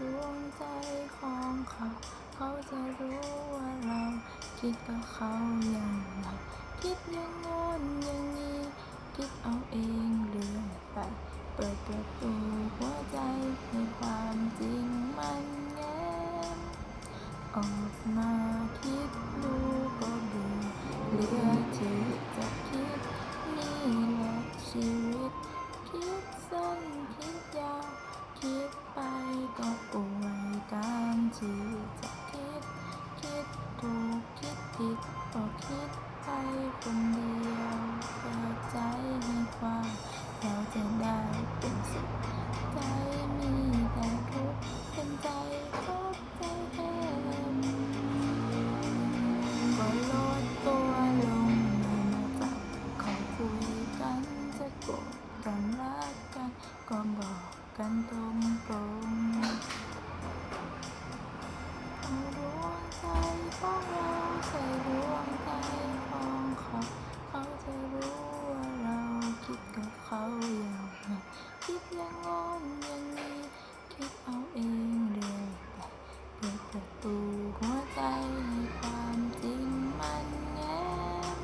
ดวงใจของเขา เขาจะรู้ว่าเราคิดกับเขาอย่างไรคิดอย่างโน้นอย่างนี้คิดเอาเองเรื่อยไปเปิดประตูหัวใจให้ความจริงมันแย้มออกมาคิดดูก็เบื่อเหลือที่จะ กันก็บอกกันตรงตรงเอาดวงใจของเราใส่ดวงใจของเขาเขาจะรู้ว่าเราคิดกับเขาอย่างไรคิดอย่างโน้นอย่างนี้คิดเอาเองเรื่อยไปเปิดประตูหัวใจให้ความจริงมันแย้ม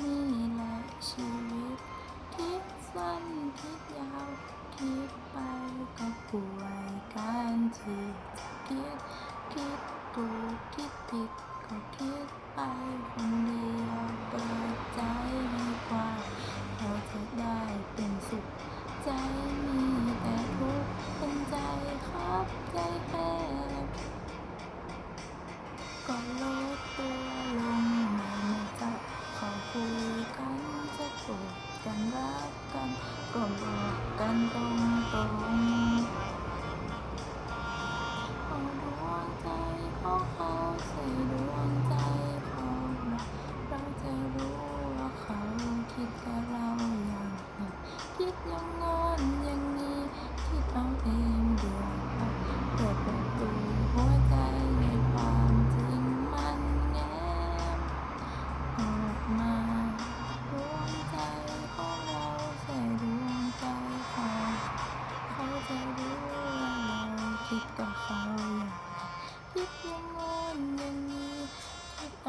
นี่แหละชีวิต คิดสั้นคิดยาว คิดไปก็ป่วยการที่คิด คิดถูกคิดผิดก็คิดไปคนเดียว รู้ใจเขาสิรู้ใจของเราเราจะรู้ว่าเขาคิดกับเราอย่างไรคิดยังงอนยังนี้ที่ดเอาเองด้วย on me, keep